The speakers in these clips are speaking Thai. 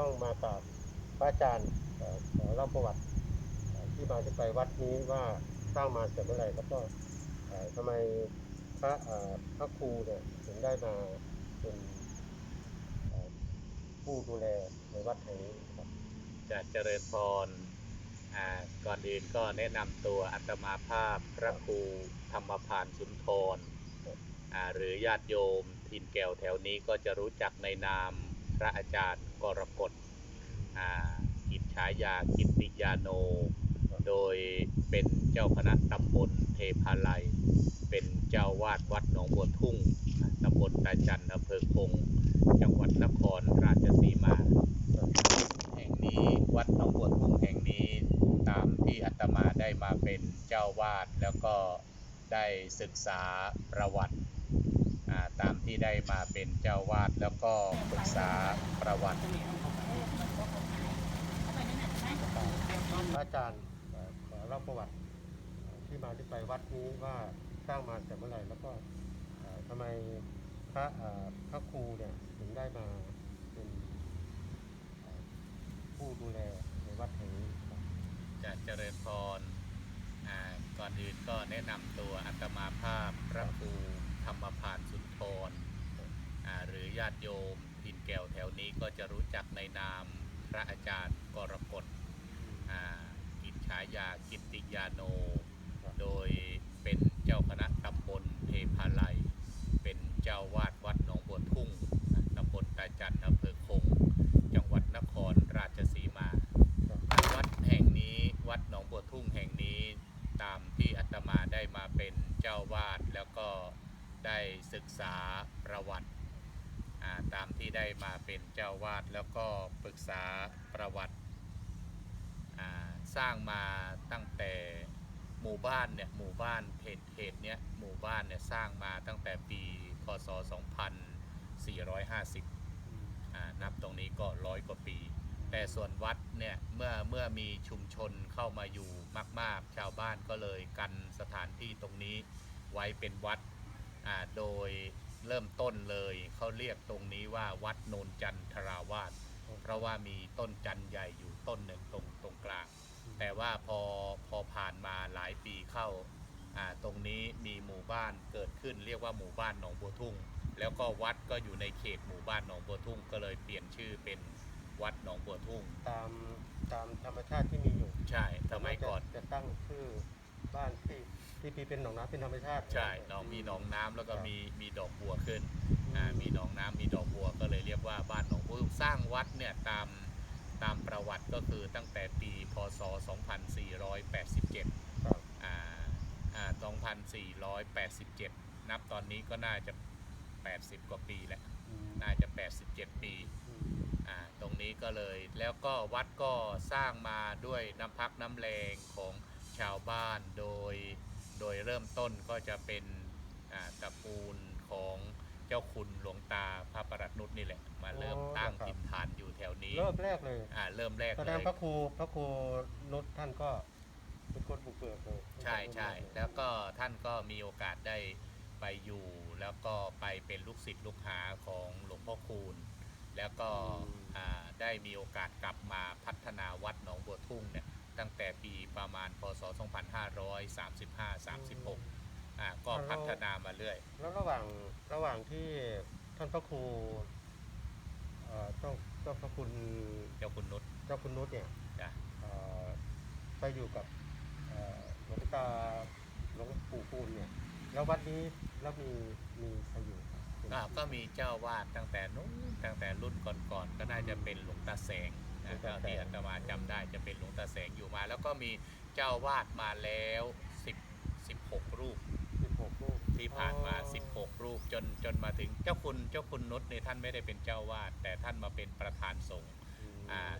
ต้องมากราบพระอาจารย์เอ่อขอเล่าประวัติที่มาที่ไปวัดนี้ว่าสร้างมาเสร็จเมื่อไหร่แล้วก็เอ่อทำไมพระพระครูเนี่ยถึงได้มาเป็นผู้ดูแลในวัดแห่งนี้ครับจะเจริญพรก่อนอื่นก็แนะนำตัวอัตมาภาพพระครูธรรมพานสุนทรหรือญาติโยมถิ่นแก้วแถวนี้ก็จะรู้จักในนาม ระอาจารย์กรกฎอิจฉายากิตติยาโน โดยเป็นเจ้าคณะตำบลเทพาลัย เป็นเจ้าวาดวัดหนองบัวทุ่งตำบลตาจันอำเภอคง จังหวัดนครราชสีมา แห่งนี้วัดหนองบัวทุ่งแห่งนี้ตามที่อาตมาได้มาเป็นเจ้าวาดแล้วก็ได้ศึกษาประวัติ ตามที่ได้มาเป็นเจ้าวาดแล้วก็ศึกษาประวัติพระอาจารย์เอ่อขอเล่าประวัติที่มาที่ไปวัดนี้ว่าสร้างมาแต่เมื่อไหร่แล้วก็ทำไมพระพระครูเนี่ยถึงได้มาเป็นผู้ดูแลในวัดแห่งนี้ครับจะเจริญพรก่อนอื่นก็แนะนำตัวอัตมาภาพพระครู ธรรมพานสุนทรหรือญาติโยมถิ่นแก้วแถวนี้ก็จะรู้จักในนามพระอาจารย์กรกฎกิจฉายากิติยาโน โดยเป็นเจ้าคณะตำบลเทพาลัย เป็นเจ้าวาดวัดหนองบัวทุ่งตำบลตาจันอำเภอคง จังหวัดนครราชสีมา วัดแห่งนี้วัดหนองบัวทุ่งแห่งนี้ตามที่อาตมาได้มาเป็นเจ้าวาดแล้วก็ ได้ศึกษาประวัติอ่าตามที่ได้มาเป็นเจ้าวาดแล้วก็ปรึกษาประวัติอ่าสร้างมาตั้งแต่หมู่บ้านเนี่ยหมู่บ้านเพจเพจเนี้ยหมู่บ้านเนี่ยสร้างมาตั้งแต่ปีพศ 2450อ่านับตรงนี้ก็ร้อยกว่าปี แต่ส่วนวัดเนี่ยเมื่อเมื่อมีชุมชนเข้ามาอยู่มาก ๆ ชาวบ้านก็เลยกันสถานที่ตรงนี้ไว้เป็นวัดอ่า โดยเริ่มต้นเลยเขาเรียกตรงนี้ว่าวัดโนนจันทราวาสเพราะว่ามีต้นจันทร์ใหญ่อยู่ต้นหนึ่งตรงตรงกลาง แต่ว่าพอพอผ่านมาหลายปีเข้าอ่าตรงนี้มีหมู่บ้านเกิดขึ้นเรียกว่าหมู่บ้านหนองบัวทุ่ง แล้วก็วัดก็อยู่ในเขตหมู่บ้านหนองบัวทุ่ง ก็เลยเปลี่ยนชื่อเป็นวัดหนองบัวทุ่ง ตามตามธรรมชาติที่มีอยู่ ใช่สมัยก่อนจะจะตั้งชื่อบ้านที่ ที่มีเป็นหนองน้ำเป็นธรรมชาติใช่หนองมีหนองน้ำแล้วก็มีมีดอกบัวขึ้นอ่ามีหนองน้ำมีดอกบัวก็เลยเรียกว่าบ้านหนองบัวทุ่งสร้างวัดเนี่ยตามตามประวัติก็คือตั้งแต่ปีพศ 2487ครับอ่าอ่า2,487 นับตอนนี้ก็น่าจะ 80 กว่าปีแล้วอืมน่าจะ 87 ปี อืมอ่าตรงนี้ก็เลยแล้วก็วัดก็สร้างมาด้วยน้ำพักน้ำแรงของชาวบ้านโดย โดยเริ่มต้นก็จะเป็นอ่าตระกูลของเจ้าคุณหลวงตาพระประหลัดนุชนี่แหละ มาเริ่มตั้งถิ่นฐานอยู่แถวนี้ เริ่มแรกเลยอ่าเริ่มแรกแสเลดงยพระครูพระครูนุชท่านก็เป็นคนบุกเบิกเลยใช่ใช่แล้วก็ท่านก็มีโอกาสได้ไปอยู่ แล้วก็ไปเป็นลูกศิษย์ลูกหาของหลวงพ่อคูณแล้วก็อ่าได้มีโอกาสกลับมาพัฒนาวัดหนองบัวทุ่งเนี่ย ตั้งแต่ปีประมาณพศ 2535-36อ่าก็พัฒนามาเรื่อย แล้วระหว่างระหว่างที่ท่านพระครูเอ่อเจ้าเจ้าพระคุณเจ้าคุณนุชเจ้าคุณนุชเนี่ยจ้ะเอ่อไปอยู่กับเอ่อหลวงตาหลวงปู่คูณเนี่ยแล้ววัดนี้แล้วมีมีใครอยู่ครับเป็นอ่าก็มีเจ้าวาดตั้งแต่นู้นตั้งแต่รุ่นก่อนๆก็น่าจะเป็นหลวงตาแสงนะ เท่าที่อาตมาจำได้จะเป็นหลวงตาแสงอยู่มา แล้วก็มีเจ้าวาดมาแล้ว10 16 รูปสิบหกรูปที่ผ่านมา 16 รูปจนจนมาถึงเจ้าคุณเจ้าคุณนุชเนี่ยท่านไม่ได้เป็นเจ้าวาด แต่ท่านมาเป็นประธานสงฆ์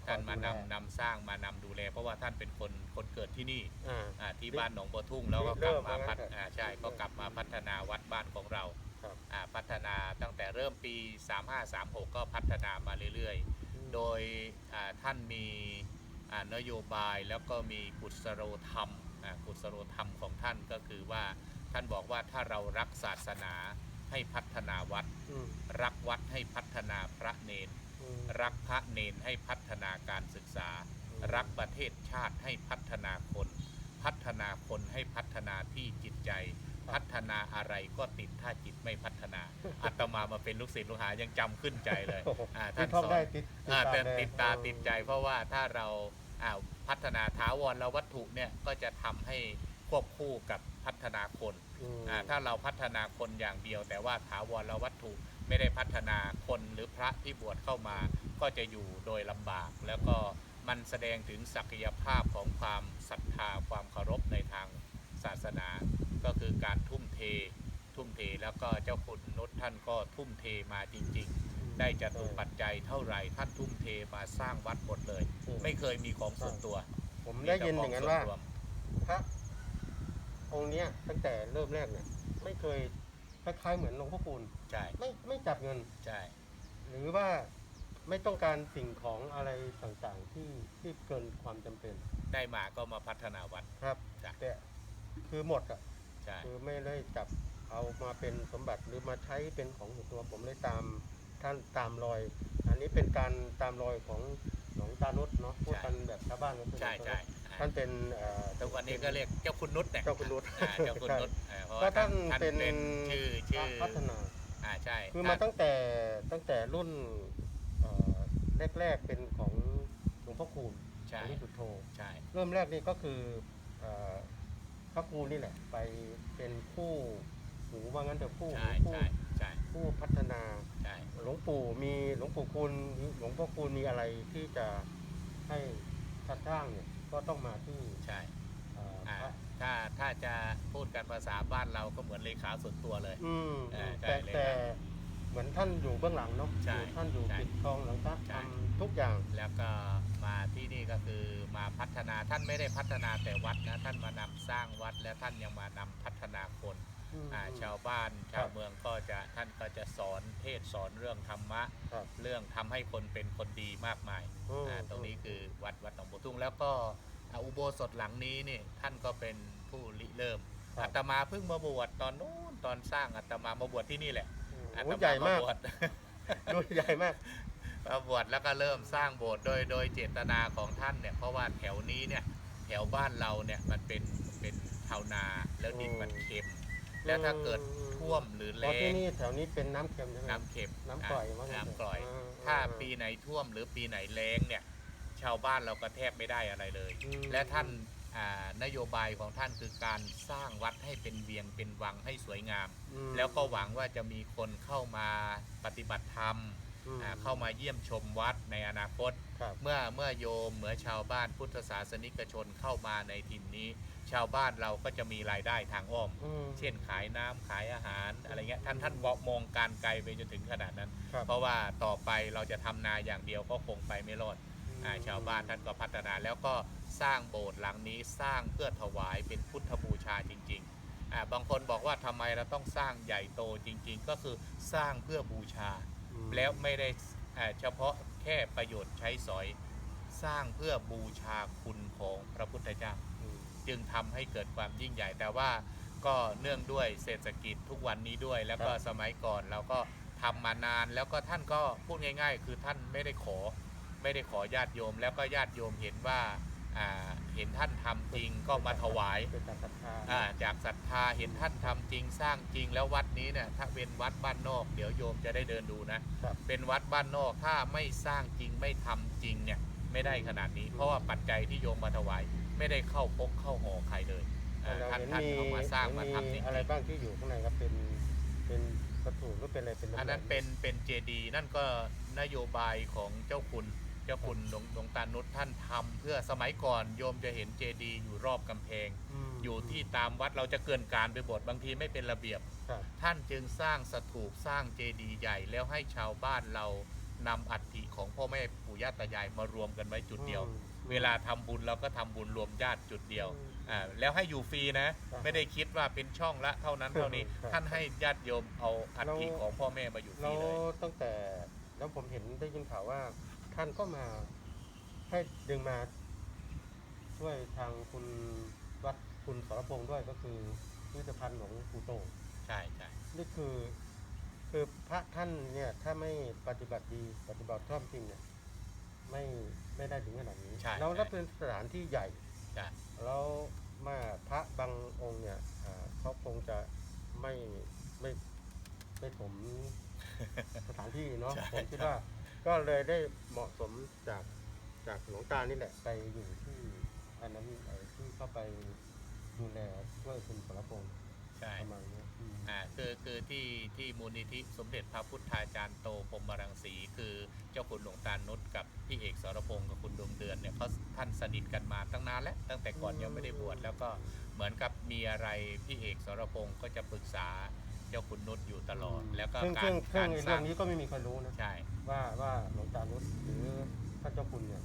ท่านมานำนำสร้างมานำดูแล เพราะว่าท่านเป็นคนคนเกิดที่นี่ที่บ้านหนองบัวทุ่งแล้วก็กลับมาพัฒนาใช่ก็กลับมาพัฒนาวัดบ้านของเราครับอ่าพัฒนาตั้งแต่เริ่มปี 3536 ก็พัฒนามาเรื่อยๆ โดยอ่าท่านมีอ่านโยบายแล้วก็มีกุศโลธรรมอ่ากุศโลธรรมของท่านก็คือว่าท่านบอกว่าถ้าเรารักศาสนาให้พัฒนาวัดอืมรักวัดให้พัฒนาพระเนนอืมรักพระเนนให้พัฒนาการศึกษาอืมรักประเทศชาติให้พัฒนาคน พัฒนาคนให้พัฒนาที่จิตใจ พัฒนาอะไรก็ติดถ้าจิตไม่พัฒนาอาตมามาเป็นลูกศิษย์ลูกหายังจำขึ้นใจเลยโอ้โหอ่าที่ท่านท่องสอนได้ติดอ่าตามแต่เลยติดตาติดใจ เพราะว่าถ้าเราอ่าพัฒนาถาวรเราวัตถุเนี่ยก็จะทำให้ควบคู่กับพัฒนาคนอืมอ่าถ้าเราพัฒนาคนอย่างเดียว แต่ว่าถาวรเราวัตถุไม่ได้พัฒนาคนหรือพระที่บวชเข้ามา ก็จะอยู่โดยลำบาก แล้วก็มันแสดงถึงศักยภาพของความศรัทธาความเคารพในทางศาสนา ก็คือการทุ่มเท ทุ่มเทแล้วก็เจ้าคุณนุชท่านก็ทุ่มเทมาจริง ๆ ได้จตุปัจจัยเท่าไหร่ท่านทุ่มเทมาสร้างวัดหมดเลย ไม่เคยมีของส่วนตัว ผมได้ยินอย่างนั้นว่ามีแต่ขส่รมพระองค์เนี้ยตั้งแต่เริ่มแรกเนี่ย ไม่เคยคล้ายๆเหมือนหลวงพ่อคูณใช่ไม่ไม่จับเงินใช่หรือว่าไม่ต้องการสิ่งของอะไรต่างๆที่ที่เกินความจำเป็น ได้มาก็มาพัฒนาวัดครับจ้ะแต่คือหมดอะ ใช่คือไม่ได้จับเอามาเป็นสมบัติหรือมาใช้เป็นของส่วนตัวผมเลยตามท่านตามรอย อันนี้เป็นการตามรอยของหลวงตานุชเนาะพูดกันแบบชาวบ้านก็คือใช่ใช่อ่าท่านเป็นเอ่อทุกวันนี้ก็เรียกเจ้าคุณนุชเนี่ยเจ้าคุณนุชอ่าเจ้าคุณนุชอ่าเพราะก็ว่าท่านท่านเป็นเป็นชื่อชื่อพัฒนาอ่าใช่คือมาตั้งแต่ตั้งแต่รุ่นเอ่อแรกๆเป็นของหลวงพ่อคูณใช่หลวงพ่อสุโธใช่เริ่มแรกนี่ก็คือเอ่อ พระครูนี่แหละ ไปเป็นผู้หูว่างั้นเถอะผู้ใช่ผู้ใช่ใช่ผู้พัฒนาใช่หลวงปู่มีหลวงปู่คุณหลวงพ่อคูณมีอะไรที่จะให้ท่านสร้างเนี่ยก็ต้องมาที่ใช่เอ่ออ่าพระถ้าถ้าจะพูดกันภาษาบ้านเราก็เหมือนเลขาส่วนตัวเลย อืมเออใช่แต่เลยแต่ครับเหมือนท่านอยู่เบื้องหลังเนาะใช่อยู่ท่านอยู่ใช่ปิดทองหลังพระใช่ ทำ ทุกอย่าง แล้วก็มาที่นี่ก็คือมาพัฒนาท่านไม่ได้พัฒนาแต่วัดนะ ท่านมานำสร้างวัดและท่านยังมานำพัฒนาคนอืมอ่าอืมชาวบ้านครัชาวบเมืองก็จะท่านก็จะสอนเทศน์สอนเรื่องธรรมะครับเรื่องทำให้คนเป็นคนดีมากมายอืมอ่าตรงนี้คือวัดวัดหนองบัวทุ่งแล้วก็อ่าอุโบสถหลังนี้นี่ท่านก็เป็นผู้ริเริ่มครับอาตมาเพิ่งมาบวชตอนนู้นตอนสร้างอาตมามาบวชที่นี่แหละอืมอาโอ้ตใหญ่มากบวชดูใหญ่มาก มาบวชแล้วก็เริ่มสร้างโบสถ์โดยโดยเจตนาของท่านเนี่ยเพราะว่าแถวนี้เนี่ยแถวบ้านเราเนี่ยมันเป็นเป็นชาวนาแล้วดินมันเค็ม แล้วถ้าเกิดท่วมหรือเพแล้ราะที่งนี่แถวนี้เป็นน้ำเค็มใช่ไหมน้ำเค็มน้ำกร่อยว่างั้นน้ำกร่อยเถอะถ้าอ่ปีไหนท่วมหรือปีไหนแล้งเนี่ยชาวบ้านเราก็แทบไม่ได้อะไรเลยอืมและท่านอ่านโยบายของท่านคือการสร้างวัดให้เป็นเวียงเป็นวังให้สวยงามอืมแล้วก็หวังว่าจะมีคนเข้ามาปฏิบัติธรรม อืมอ่าเข้ามาเยี่ยมชมวัดในอนาคต ครับ เมื่อเมื่อโยมเหมือชาวบ้านพุทธศาสนิกชนเข้ามาในถิ่นนี้ ชาวบ้านเราก็จะมีรายได้ทางอ้อม อืม เช่นขายน้ำขายอาหารอะไรเงี้ยท่านท่านบอกมองการไกลไปจนถึงขนาดนั้น ครับ เพราะว่าต่อไปเราจะทำนาอย่างเดียวก็คงไปไม่รอดอ่าชาวบ้านท่านก็พัฒนาแล้วก็สร้างโบสถ์หลังนี้สร้างเพื่อถวายเป็นพุทธบูชาจริงๆอ่าบางคนบอกว่าทำไมเราต้องสร้างใหญ่โตจริง ๆ ก็คือสร้างเพื่อบูชาอืม แล้วไม่ได้อ่าเฉพาะแค่ประโยชน์ใช้สอยสร้างเพื่อบูชาคุณของพระพุทธเจ้าอืมจึงทำให้เกิดความยิ่งใหญ่ แต่ว่าก็เนื่องด้วยเศรษฐกิจทุกวันนี้ด้วย แล้วก็ครับสมัยก่อนเราก็ทำมานานแล้วก็ท่านก็พูดง่าย ๆ คือท่านไม่ได้ขอไม่ได้ขอญาติโยม แล้วก็ญาติโยมเห็นว่า อ่าเห็นท่านทำจริงก็มาถวายเป็นการศรัทธาอ่าจากศรัทธาเห็นท่านทำจริงสร้างจริงแล้ววัดนี้เนี่ยถ้าเป็นวัดบ้านนอก เดี๋ยวโยมจะได้เดินดูนะครับเป็นวัดบ้านนอกถ้าไม่สร้างจริงไม่ทำจริงเนี่ยไม่ได้ขนาดนี้ เพราะว่าปัจจัยที่โยมมาถวาย ไม่ได้เข้าพกเข้าห่อใครเลยอ่าเราท่านเห็นท่านมีเอามาสร้างมาเห็นทำจริงอะไรบ้างที่อยู่ข้างในครับเป็นเป็นวัตถุหรือเป็นอะไรเป็นๆอันนั้นเป็นเป็นเจดีนั่นก็นโยบายของเจ้าคุณ เจ้าคุณหลวงหลวงตานุชท่านทำเพื่อสมัยก่อนโยมจะเห็นเจดีอยู่รอบกำแพง มอยู่ที่ตามวัดเราจะเกินการไปหมดบางทีไม่เป็นระเบียบ ครับท่านจึงสร้างสถูปสร้างเจดีย์ใหญ่แล้วให้ชาวบ้านเรานำอัฐิของพ่อแม่ปู่ย่าตายายมารวมกันไว้จุดเดียว อืม เวลาทำบุญเราก็ทำบุญรวมญาติจุดเดียวอืมอ่าแล้วให้อยู่ฟรีนะครับไม่ได้คิดว่าเป็นช่องละเท่านั้นเท่านี้ ครับท่านให้ญาติโยมเอาอัฐิแล้ว ของพ่อแม่มาอยู่ฟแล้รีวเลยตั้งแต่แล้วผมเห็นได้ยินข่าวว่า ท่านก็มาให้ดึงมาช่วยทางคุณวัดคุณสรพงษ์ด้วยก็คือพิพิธภัณฑ์ของปู่โต ใช่ใช่นี่คือคือพระท่านเนี่ยถ้าไม่ปฏิบัติดีปฏิบัติชอบจริงเนี่ยไม่ไม่ได้ถึงขนาดนี้ใช่แล้วใช่ถ้าเป็นสถานที่ใหญ่จ้ะแล้วมาพระบางองค์เนี่ยอ่าเขาคงจะไม่ไม่ไม่ถมสถานที่เนาะใช่ผมคิดว่า ก็เลยได้เหมาะสมจากจากหลวงตานี่แหละไปอยู่ที่อันนั้นเอ่อที่เข้าไปดูแลช่วยคุณสรพงษ์ใช่ประมาณเนี้ยอืม อ่าคือคือที่ที่มูลนิธิสมเด็จพระพุทธาจารย์โตพรหมรังสี คือเจ้าคุณหลวงตานุชกับพี่เอกสรพงศ์กับคุณดวงเดือนเนี่ยเขาท่านสนิทกันมาตั้งนานแล้วตั้งแต่ก่อนยังไม่ได้บวชแล้วก็เหมือนกับมีอะไรพี่เอกสรพงศ์ก็จะปรึกษา เจ้าคุณนุชอยู่ตลอด แล้วก็ซึ่งกาซึ่รงซึ่กางรไอ้สเรื่ร้าองงนี้ก็ไม่มีใครรู้นะใช่ ว่าว่าหลวงตานุชหรือพระเจ้าคุณเนี่ย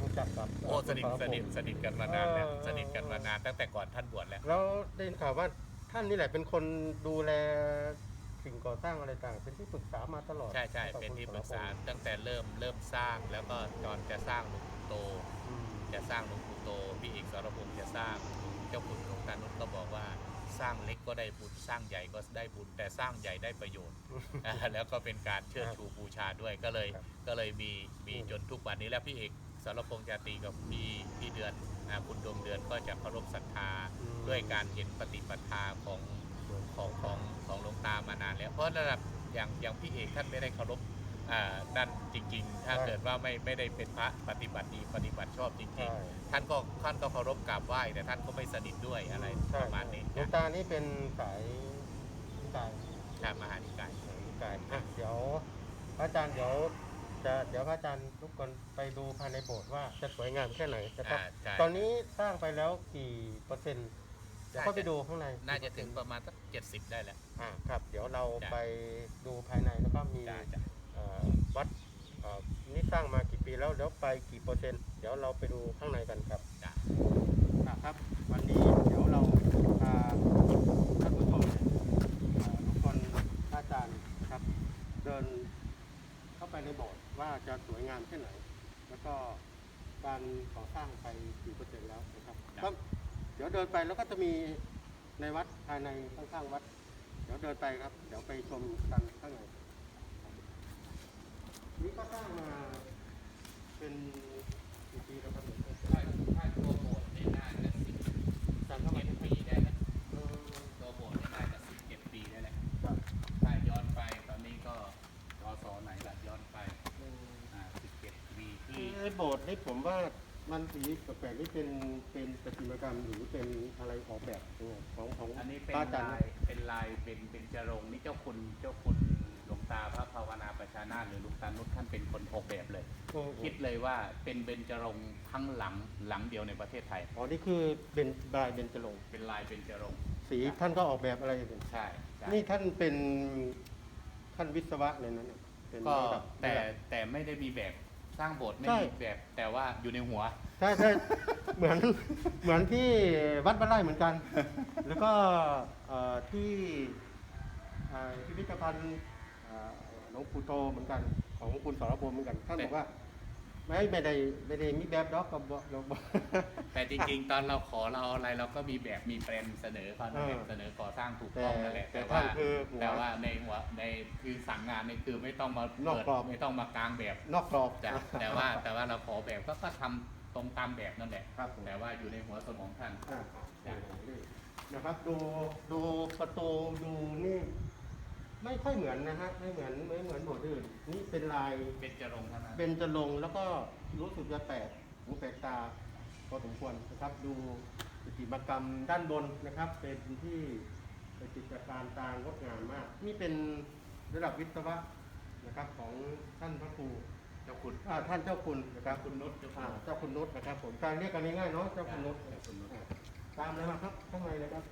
รู้จักกับโอ้สนิทคุณสรพงษ์นิทสนิทกันมานานแล้วเออสนิทกันมานานตั้งแต่ก่อนท่านบวชแล้ว แล้วได้ยินข่าวว่าท่านนี่แหละเป็นคนดูแลสิ่งก่อสร้างอะไรต่างเป็นที่ปรึกษามาตลอดใช่ใช่กับเป็นที่คุณปรึกษาสพงษ์ตั้งแต่เริ่มเริ่มสร้างแล้วก็ตอนจะสร้างหลวงปู่โตอืมจะสร้างหลวงปู่โตพี่เอกสรพงศ์จะสร้างเจ้าคุณหลวงตานุชก็บอกว่า สร้างเล็กก็ได้บุญสร้างใหญ่ก็ได้บุญแต่สร้างใหญ่ได้ประโยชน์อ่าแล้วก็เป็นการเชิดชูบูชาด้วยก็เลยครับก็เลยมีมีอืมจนทุกวันนี้แล้วพี่เอกสรพงษ์จาตรีกับพี่พี่เดือนอ่าคุณดวงเดือนก็จะเคารพศรัทธาอืมด้วยการเห็นปฏิปทาของของของของหลวงตามานานแล้วเพราะระดับอย่างอย่างพี่เอกท่านไม่ได้เคารพอ่า นั่นจริง ๆ ถ้าใช่เกิดว่าไม่ไม่ได้เป็นพระปฏิบัติดีปฏิบัติชอบจริใช่งๆ ท่านก็ท่านก็เคารพกราบไหว้แต่ท่านก็ไม่สนิทด้วยอะไรใช่ประมาณนี้หลวงตานี่เป็นสายนิกายชามหานิกายสายนิกายอะเดี๋ยวพระอาจารย์เดี๋ยวจะเดี๋ยวพระอาจารย์ทุกคนไปดูภายในโบสถ์ว่าจะสวยงามแค่ไหนนะครับอ่าใช่ตอนนี้สร้างไปแล้วกี่เปอร์เซ็นต์เดี๋ยวเข้าไปดูข้างใน น่าจะถึงประมาณสักเจ็ดสิบได้แล้วอ่าครับ เดี๋ยวเราจ้ะไปดูภายในแล้วก็มีจ้าจ้าเอ่อ วัดเอ่อนี่สร้างมากี่ปีแล้วเดี๋ยวไปกี่เปอร์เซ็นต์เดี๋ยวเราไปดูข้างในกันครับจ้าอะครับ วันนี้เดี๋ยวเราพาท่านผู้ชมเนี่ยเอ่อทุกคนพระอาจารย์ครับ เดินเข้าไปในโบสถ์ว่าจะสวยงามแค่ไหน แล้วก็การก่อสร้างไปกี่เปอร์เซ็นต์แล้วนะครับก็เดี๋ยวเดินไปแล้วก็จะมีในวัดภายในข้างๆวัด เดี๋ยวเดินไปครับ เดี๋ยวไปชมกันข้างในครับ นี่ก็สร้างมาเป็นกี่ปีแล้วครับเนี่ยถ้าถ้าตัวโบสถ์นี่น่าจะสิบสร้างเข้ามาเจ็ดที่ปีได้แล้วเออตัวโบสถ์นี่น่าจะสิบเจ็ดปีได้แหละครับถ้าย้อนไปตอนนี้ก็รอสอไหนล่ะย้อนไปเอออ่าสิบเจ็ดปีที่ไอ้โบสถ์นี่ผมว่ามันสีแปลกๆนี่เป็นเป็นประติมากรรมหรือเป็นอะไรออกแบบยังไงของของอันนี้เป็นพระอาจารย์ลายเป็นลายเป็นเป็นจรงค์นี่เจ้าคุณเจ้าคุณหลวง ตาพระภาวนาประชานาถหรือหลวงตานุชท่านเป็นคนออกแบบเลยโอ้โหคิดเลยว่าเป็นเบญจรงค์ทั้งหลังหลังเดียวในประเทศไทย อ๋อ นี่คือเป็นบายเป็นจรงค์เป็นลายเบญจรงค์สีท่านก็ออกแบบอะไรอย่างเงี้ยใช่ใช่นี่ท่านเป็นท่านวิศวะเลยนะเนี่ยเป็นก็ระดับแต่ระดับ แต่ไม่ได้มีแบบสร้างโบสถ์ไม่ใช่ มีแบบแต่ว่าอยู่ในหัว ใช่ใช่เหมือนเหมือนที่วัดบ้านไร่เหมือนกัน แล้วก็เอ่อที่เอ่อพิพิธภัณฑ์เอ่อ หลวงปู่โตเหมือนกันของคุณสรพงษ์เหมือนกันท่านแต่บอกว่า ไม่ไม่ได้ไม่ได้มีแบบดอกกับบอกเราบอกแต่จริงๆ ตอนเราขอเราอะไรเราก็มีแบบมีแปลนเสนอเขานั่นแหละเออเสนอก่อสร้างถูกต้องนั่นแหละแต่แต่ว่าแต่ท่านคือหัวแต่ว่าในหัวในคือสั่งงานนี่คือไม่ต้องมานอกเปิดกรอบไม่ต้องมากลางแบบนอกกรอบจ้ะแต่ว่าแต่ว่าเราขอแบบก็ก็ทำตรงตามแบบนั่นแหละครับผมแต่ว่าอยู่ในหัวสมองท่านอ่าอ่านี่นะครับดูดูประตูดูนี่ ไม่ค่อยเหมือนนะฮะไม่เหมือนไม่เหมือนโบสถ์อื่น นี่เป็นลายเป็นจรงค์เท่านั้นเป็นจะลงค์แล้วก็รู้สึกจะแปลกหูแปลกตาพอสมควรนะครับ ดูประติมากรรมด้านบนนะครับ เป็นที่เป็นจิตรการตางดงามมาก นี่เป็นระดับวิศวะนะครับของท่านพระครูเจ้าคุณอ่าท่านเจ้าคุณนะครับคุณนุชเจ้าคุณอ่าเจ้าคุณนุชนะครับผมการเรียกกันง่ายๆเนาะเจ้าคุณนุชเจ้าคุณนุชอ่าตามเลยมาครับข้างในเลยครับ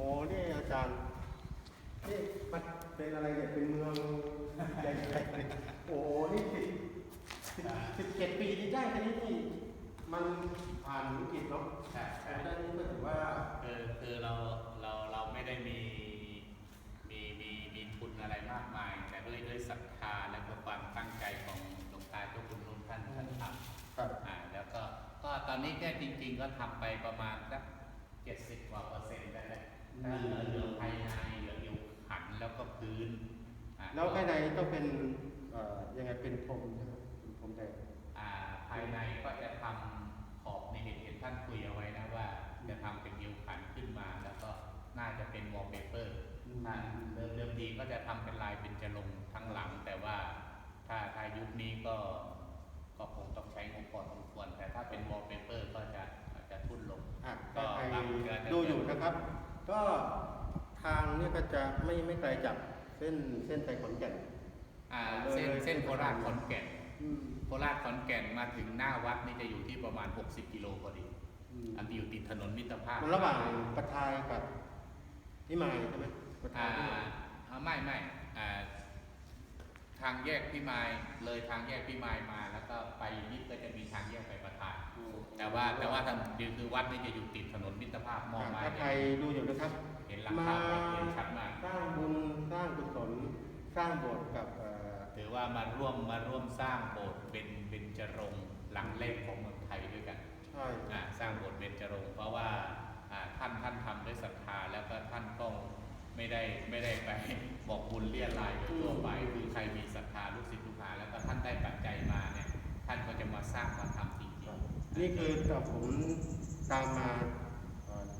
โอ้โหนี่อาจารย์นี่มันเป็นอะไรเนี่ยเป็นเมืองใหญ่ๆโอ้โหนี่สิบสิบสิบเจ็ดปีที่ได้แค่นี้นี่มันผ่านวิกฤตเนาะใช่ใช่แต่ด้านนี้ก็ถือว่าคือคือเราเราเราไม่ได้มีมีมีมีทุนอะไรมากมาย แต่ด้วยด้วยศรัทธาและก็ความตั้งใจของหลวงตาเจ้าคุณนุชท่านท่านทำครับอ่าแล้วก็ก็ตอนนี้แค่จริง ๆ ก็ทำไปประมาณสักเจ็ดสิบกว่าเปอร์เซ็นต์ได้แล้ว เหลือเหลือภายในเหลืออยู่ขันแล้วก็พื้นอ่าแล้วภายในต้องเป็นเอ่อยังไงเป็นพรมใช่ไหมเป็นพรมแดงอ่าภายในก็จะทำขอบในเห็นเห็นท่านคุยเอาไว้นะว่า จะทำเป็นยิวขันขึ้นมา แล้วก็น่าจะเป็นวอลเปเปอร์อืมถ้าเดิมเดิมทีก็จะทำเป็นลายเป็นจะลงทั้งหลัง แต่ว่าถ้าถ้ายุคนี้ก็ก็คงต้องใช้งบพอสมควรแต่ถ้าเป็นวอลเปเปอร์ก็จะอาจจะทุ่นลงอะก็ถ้าใครบางเดือนดูอยู่นะครับ ก็ทางเนี่ยก็จะไม่ไม่ไกลจากเส้นเส้นไปขอนแก่น อ่าเลยเส้นเลยเส้นโคราชขอนแก่นอืม โคราชขอนแก่นมาถึงหน้าวัดนี่จะอยู่ที่ประมาณ 60 กิโลพอดีอืม อันที่อยู่ติดถนนมิตรภาพมันระหว่างปะทายกับนิมายใช่ไหมปะทาอ่ายนิมายอ่าไม่ไม่อ่าทางแยกพิมายเลยทางแยกพิมายมาแล้วก็ไปนิดก็จะมีทางแยกไปประทาน แต่ว่าแต่ว่าทางดีคือวัดนี่จะอยู่ติดถนนมิตรภาพมองมาถ้าใครดูอยู่นะครับเห็นหลังคาวัดเห็นชัดมากสร้างบุญสร้างกุศลสร้างโบสถ์กับเอ่อถือว่ามาร่วมมาร่วมสร้างโบสถ์เป็นเบญจรงค์หลังแรกของเมืองไทยด้วยกันใช่อ่าสร้างโบสถ์เบญจรงค์เพราะว่าอ่าท่านท่านทำด้วยศรัทธาแล้วก็ท่านก็ไม่ได้ไม่ได้ไปบอกบุญเรียรายโดยทั่วไปคือใครมีศรัทธาลูกศิษย์ลูกหาแล้วก็ท่านได้ปัจจัยมาเนี่ยท่านก็จะมาสร้างมาทำจริงๆ นี่คือแต่ผมตามมา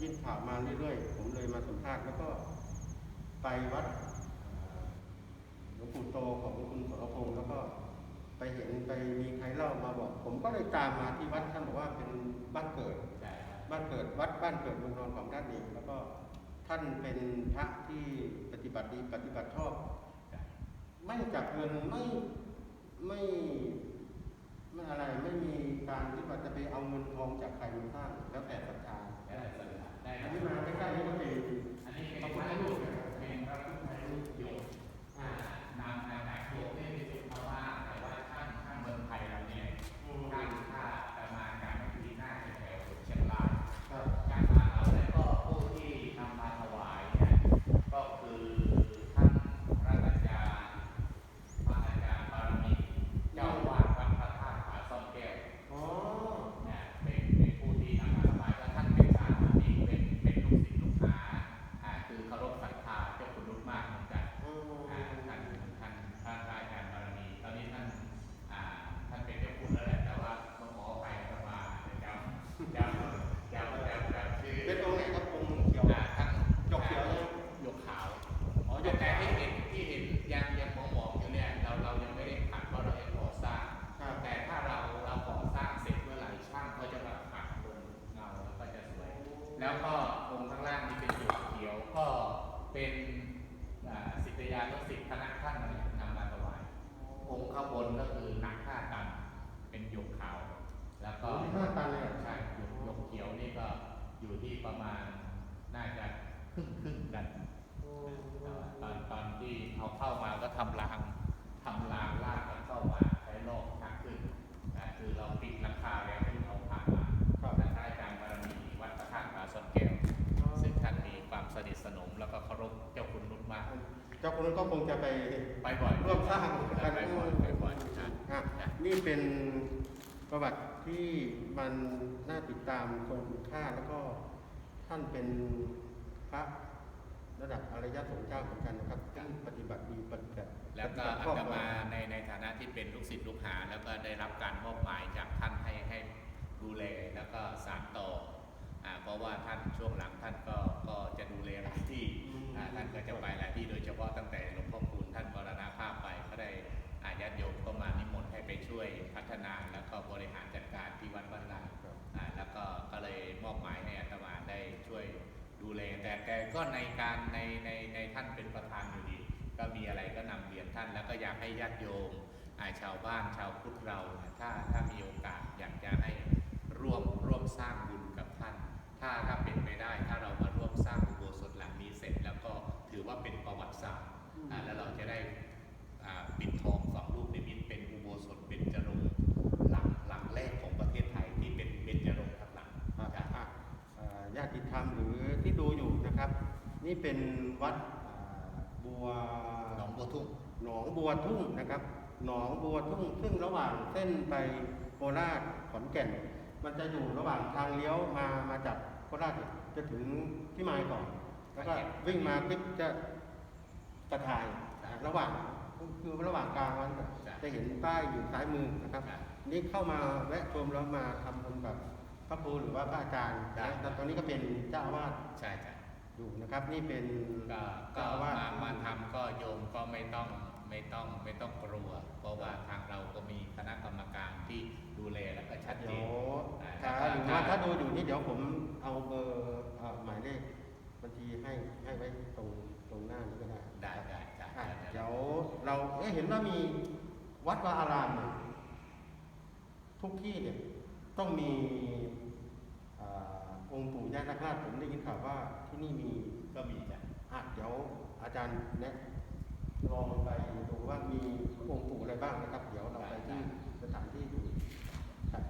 ยิ่งข่าวมาเรื่อยๆ ผมเลยมาสัมภาษณ์แล้วก็ไปวัดหลวงปู่โตของคุณสรพงษ์แล้วก็ไปเห็นไปมีใครเล่ามาบอก ผมก็เลยตามมาที่วัดท่านบอกว่าเป็นบ้านเกิดบ้านเกิดวัดบ้านเกิดเมืองนอนของท่านเองแล้วก็ท่านเป็นพระที่ปฏิบัติดีปฏิบัติชอบ ไม่จับเงินไม่ไม่ ไม่อะไรไม่มีการที่ว่าจะไปเอาเงินทองจากใครมาสร้างแล้วแต่ศรัทธาได้ศรัทธาได้คอัรันบนี้มาใกล้ๆนี่ก็เป็นอันนี้เป็นพระรูปเป็นพระ ไปไปบ่อยร่วมสร้างไปบ่อยไปบ่อยนะอะนี่เป็นประวัติที่มันน่าติดตามทรงคุณค่าแล้วก็ท่านเป็นพระระดับอารยสงฆ์เจ้าเหมือนกันนะครับที่ปฏิบัติดีปฏิบัติแล้วก็ปฏิอาบัติตครอบครัวมาในในฐานะที่เป็นลูกศิษย์ลูกหา แล้วก็ได้รับการมอบหมายจากท่านให้ให้ดูแลแล้วก็สานต่ออ่าเพราะว่าท่านช่วงหลังท่านก็ก็จะดูแลหลายที่อ่าท่านก็จะไปหลายที่โดยเฉพาะตั้งแต่ ช่วยพัฒนาแล้วก็บริหารจัดการที่วัดบ้านลานอ่าแล้วก็ก็เลยมอบหมายให้อาตมาได้ช่วยดูแลแต่แต่ก็ในการในในในท่านเป็นประธานอยู่ดี ก็มีอะไรก็นำเรียนท่าน แล้วก็อยากให้ญาติโยมอ่าชาวบ้านชาวพุทธเราเนี่ยถ้าถ้ามีโอกาสอยากจะให้ร่วมร่วมสร้างบุญกับท่าน ถ้าถ้าเป็นไปได้ถ้าเรามาร่วมสร้างอุโบสถหลังนี้เสร็จ แล้วก็ถือว่าเป็นประวัติศาสตร์อ่าแล้วเราจะได้อ่าปิดทองฝังลูกนิมิตเป็นอุโบสถเป็นจรงค์หลังหลังแรกของประเทศไทยที่เป็นเป็นจรงค์ทั้งหลัง อะอะอ่าญาติธรรมหรือที่ดูอยู่นะครับ นี่เป็นวัดอ่าบัว หนองบัวทุ่ง หนองบัวทุ่งนะครับ หนองบัวทุ่ง ซึ่งระหว่างเส้นไปโคราชขอนแก่น มันจะอยู่ระหว่างทางเลี้ยวมามาจากโคราชเนี่ยจะถึงที่มายก่อนแแล้วก็วิ่งมาปิ๊บจะกระถ่ายระหว่างคือระหว่างกลางวันจะเห็นป้ายอยู่ซ้ายมือนะครับครับ นี่เข้ามาแวะชมแล้วมาทำบุญกับพระครูหรือว่าพระอาจารย์ได้นะตอนนี้ก็เป็นเจ้าอาวาสใช่ใช่อยู่นะครับ นี่เป็นก็ก็เจ้าอาวาสมามาทำก็โยมก็ไม่ต้อง ไม่ต้องไม่ต้องกลัว เพราะว่าทางเราก็มีคณะกรรมการที่ดูแลแล้วก็ชัดเจเดี๋ยนวอ่าถ้าถ้าหรือว่าถ้าดูอยู่นี่เดี๋ยวผมเอาเบอร์เอ่อหมายเลขบัญชีให้ให้ไว้ตรงตรงหน้านี้ก็ได้ได้ได้ได้อะได้เดี๋ยวเราเอ๊ะเห็นว่ามีวัดวาอารามเนี่ยทุกที่เนี่ยต้องมีอ่าองค์ปู่ย่านาคราชผมได้ยินข่าวว่าที่นี่มีก็มีจ้ะ อะเดี๋ยวอาจารย์แนะ ลองไปดูว่ามีองค์ปู่อะไรบ้างนะครับ เดี๋ยวเราไปที่สถานที่ดูครับ